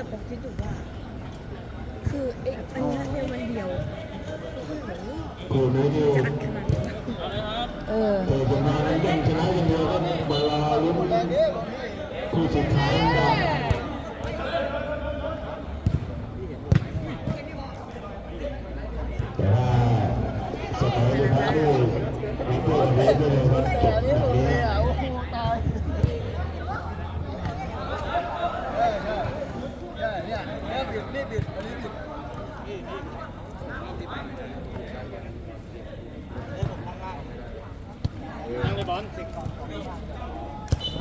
แต่ผมคิดอยู่ว่า คือไอ้อันเนี้ยในวันเดียวโอ้โหคู่นี้นี่จะอัดขนาดนี้เออเตะบอลมาแล้วยังชนะอย่างเดียวก็มารอลุ้นคู่สุดท้ายกันแต่ว่าสมัยนี้ครับนี่มีตัวเล็กด้วยเลยครับจบแบบนี้ นั่งเลยบอล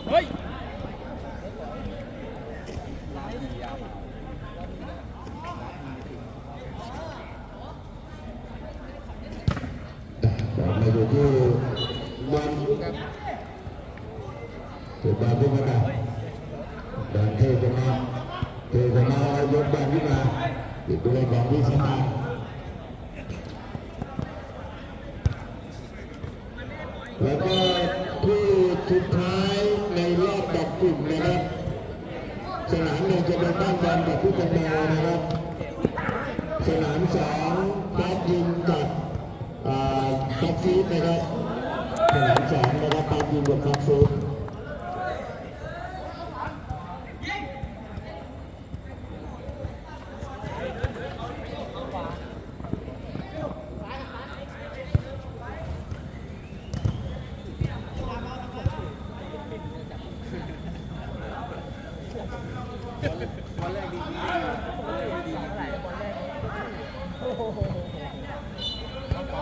เฮ้ย มา อยู่ที่บอลเกิดบอลขึ้นมาได้บอลเทจะมาเทจะมายกบอลขึ้นมาติดตัวเลยของวิสตาแล้วก็คู่สุดท้ายในรอบดับกลุ่มนะครับสนามหนึ่งจะเป็นบ้านบอลกับผู้จัดการนะครับ สนามสองแป๊บยิงกับอ่าแท็กซีนะครับสนามสองนะครับแป๊บยิงกับแท็กซี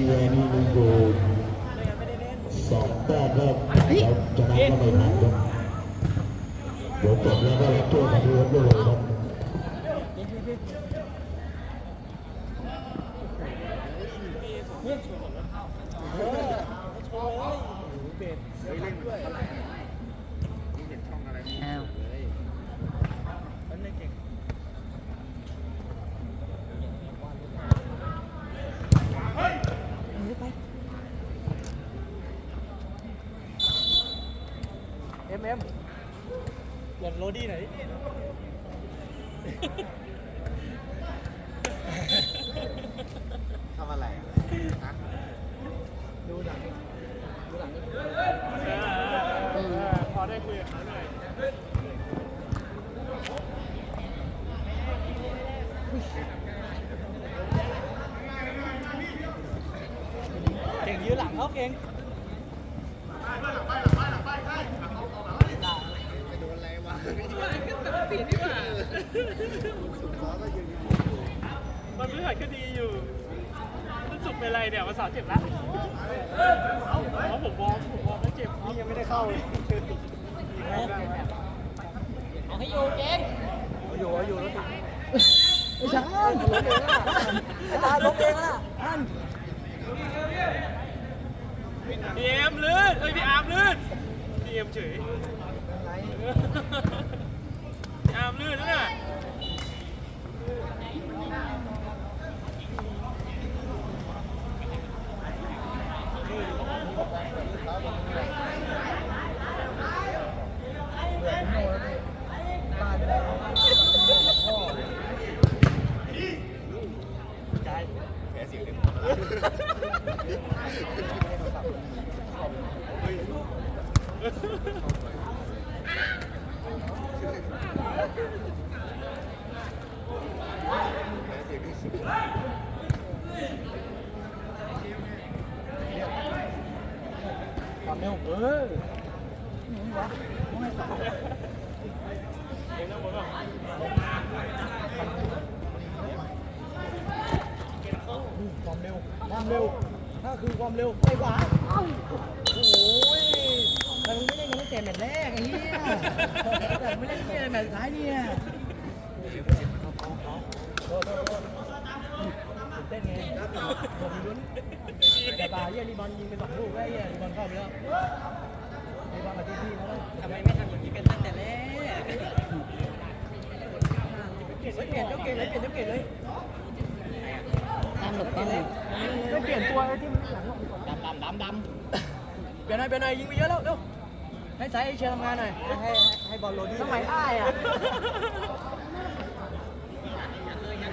มาเชียร์นี่มันอยู่สองแต้มก็เราชนะก็ไม่ทันครับเดี๋ยวจบแล้วก็รับโทษกันด้วยครับเลยครับอ้าว เอ็มเอ็มหล ดี้หน่อยดิ ทำอะไรอะฮะ ดูหนังดูหนังพอได้คุยกับเขาหน่อย เก่งยืนหลังเขาเก่ง ไปโดนอะไร วะปิดดีกว่าสุดซอก็ยืนมันพื่อนก็ดีอยู่มันสุกเป็นไรเนี่ยมันสาเจ็บล้วเอาเอาผมวอร์มผมวอร์มแล้วเจ็บนี่ยังไม่ได้เข้าเลยเอาให้อยู่เก่งอยู่อยู่แล้วติดไม่ใช่อาจารย์ลงเองอะท่านพีเอ็มลื่นเอ้ยพี่อาร์มลื่นพีเอ็มเฉย น้ำลื่นนั่นน่ะ ความเร็วเออเอ็มนั่งบนก่อความเร็ว ความเร็วถ้าคือความเร็วไปขวาเอ้าโอ้ยแต่มึงไม่เล่นกันตั้งแต่แมตช์แรกไอ้เหี้ยแต่ไม่เล่นที่แมตช์สุดท้ายเนี่ยตื่น เต้นไงผมลุ้นแต่ป่าเยี่ยรีบอลยิงไปสองลูกได้เยี่ยรีบอลเข้าไปแล้วรีบอลมาที่พี่เขาแล้วทำไมไม่ทำอย่างนี้กันตั้งแต่แรกเปลี่ยนเปลี่ยนเจ้าเก่งเลยเปลี่ยนเจ้าเก่งเลยตามหลบตามหลบไม่เปลี่ยนตัวไอ้ที่มันหลังดำดำดำดำเปลี่ยนหน่อยเปลี่ยนหน่อยยิงไปเยอะแล้วเร็วให้สายเอเชียร์ทำงานหน่อยให้ให้บอลโรดี้สมัยอ้ายอะ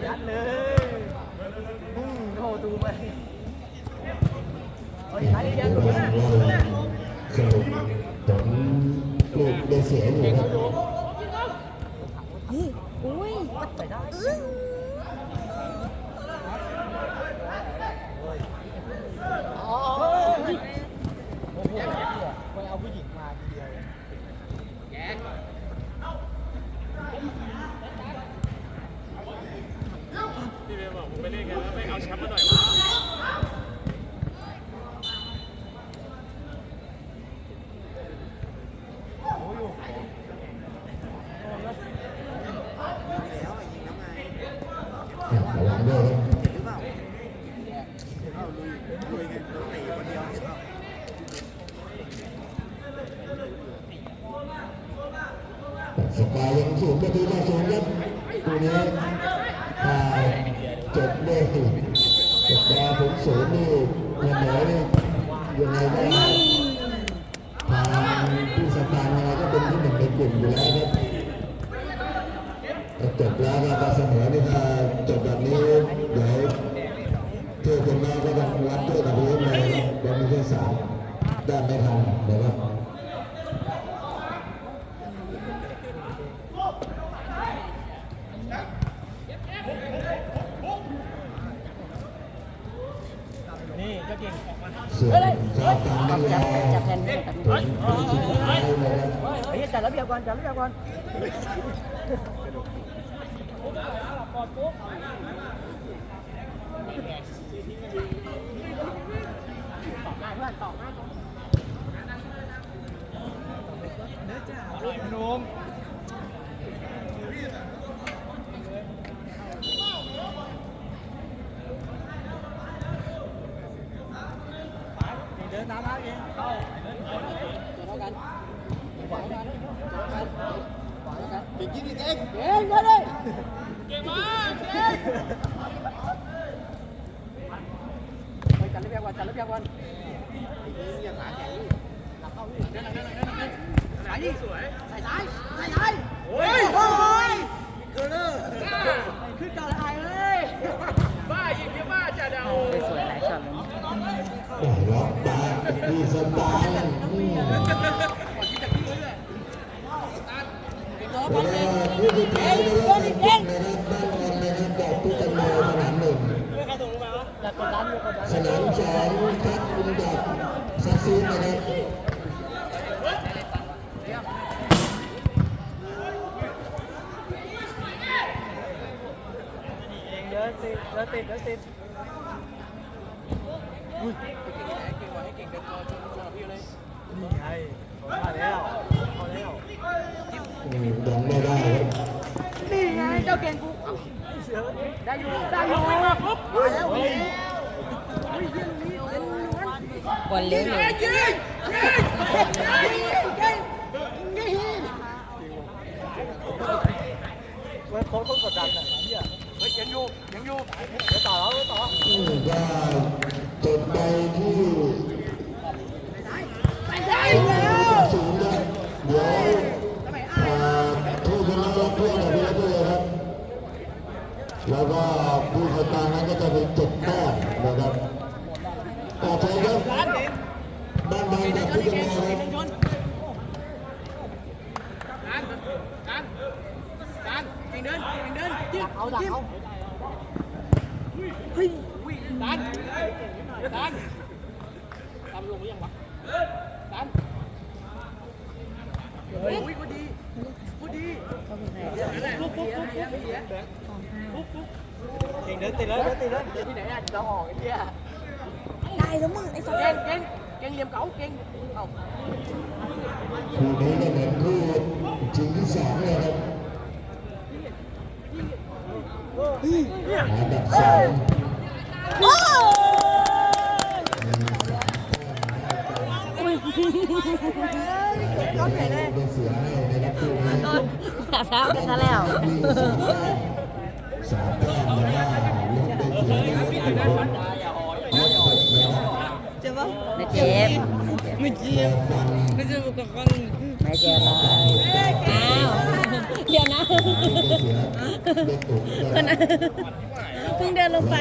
ยัดเลย เอเชีย ระ ถูก หว่าง นะ รอสรุปผลลูกได้เสียอยู่ครับ นี่อุ้ย เล่นกันแล้วไม่เอาแชมป์มาหน่อยวะระวังด้วยครับสกอร์ยังสูงประตูต่อศูนย์ครับตัวนี้ถ้า จบด้วยสกอร์ถึงศูนย์นี่เสมอนี่ยังไงได้ทางผู้สตาร์ยังไรก็เป็นที่หนึ่งในกลุ่มอยู่แล้วครับ ยจัดระเบียบก่อนจัดระเบียบก่อนนมเดินตามมาเองเข้าเท่ากันขวากัน ขวากันขวากันปิดยี่ดิเองเก่งมาเลยเก่งมากเก่งไปจัดระเบียบก่อนจัดระเบียบก่อนอย่าขาแข็งสายยิงสวยใส่ซ้ายใส่ซ้ายโอ้ยโอ้ยเกอร์เลอขึ้นก่อนไอ้เลยบ้ายิงเยอะมากจ้ะเดาสวยหลายช็อตเลยโอ้ล็อกตาดีสตาร์อืม ต่อ แล้ว บอล ก็ เอง ผู้ สุดท้ายนะครับเป็นจุดนะครับด้านบนนะครับจากทุกตำแหน่งสนามหนึ่งจัดกดดันอยู่กดดันสนามสองทัดอุนดับซักซีนนะครับเองเยดินติดเดินติดเดินติดเก่งกว่าให้เก่งเดินตัวชนชนกับพี่เลยนี่ไงมาแล้วมาแล้ว อืมยังไม่ได้ครับนี่ไงเจ้าเก่งกูเสือได้อยู่ได้อยู่ปุ๊บมาแล้วอุ้ยเยี่ยมนี้เล่นล้วนบอลเลี้ยวเลยยิงยิงยิงยิงเว้ยโค้ชต้องกดดันหน่อยนะเนี่ยเฮ้ยยังอยู่ยังอยู่เดี๋ยวต่อแล้วเดี๋ยวต่อ ดินจิ้มเอาดักเอาเฮ้ยดันดันทำลงหรือยังวะดันโอ้ยพอดีพอดีปุ๊บปุ๊บปุ๊บปุ๊บเก่งเดินติดเลยเดินติดเลยที่ไหนอะเราออกไอ้เหี้ยได้แล้วมึงไอ้สัตว์เก่งเก่งเก่งเหลี่ยมเก๋าเก่งเอ้าคู่นี้ก็เป็นคู่ชิงที่สองเลยครับ อันดับสองโอ้ก็ไหนเลยเป็นเสือให้นะครับคู่นี้ขาเท้าไปซะแล้วสามแต้มแต้มนะครับเล่นเป็นเสือให้นะครับทุกคนยกหกนะไม่เจ็บ ไม่เจ็บฟันไม่เจ็บอะไรอ้าวเดี๋ยวนะเลยเสือเด็กตุ่มคนเพิ่งเดินลงไป